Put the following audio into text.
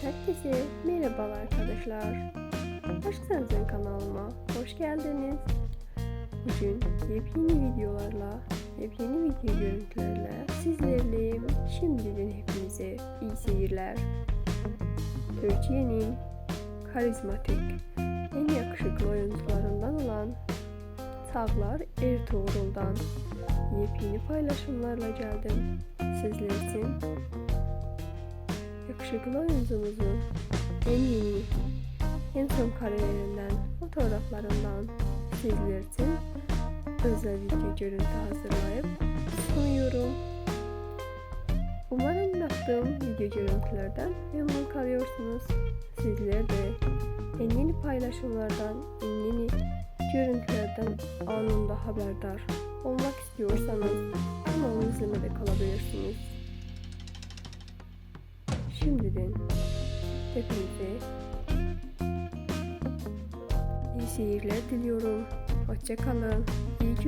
Herkese merhabalar arkadaşlar. Aşk Sensin kanalıma hoş geldiniz. Bugün yepyeni videolarla, yepyeni video görüntülerle sizlerleyim. Şimdiden hepinize iyi seyirler. Türkiye'nin karizmatik, en yakışıklı oyuncularından olan Tağlar Ertuğrul'dan yepyeni paylaşımlarla geldim. Sizler için oyuncumuzun en yeni, en son kariyerinden, fotoğraflarından sizler için özel video görüntü hazırlayıp sunuyorum. Umarım yaptığım video görüntülerden memnun kalıyorsunuz. Sizler de en yeni paylaşımlardan, en yeni görüntülerden anında haberdar olmak istiyorsanız kanalı izlemede kalabilirsiniz. Şimdiden hepinize iyi seyirler diliyorum. Hoşçakalın. İyi.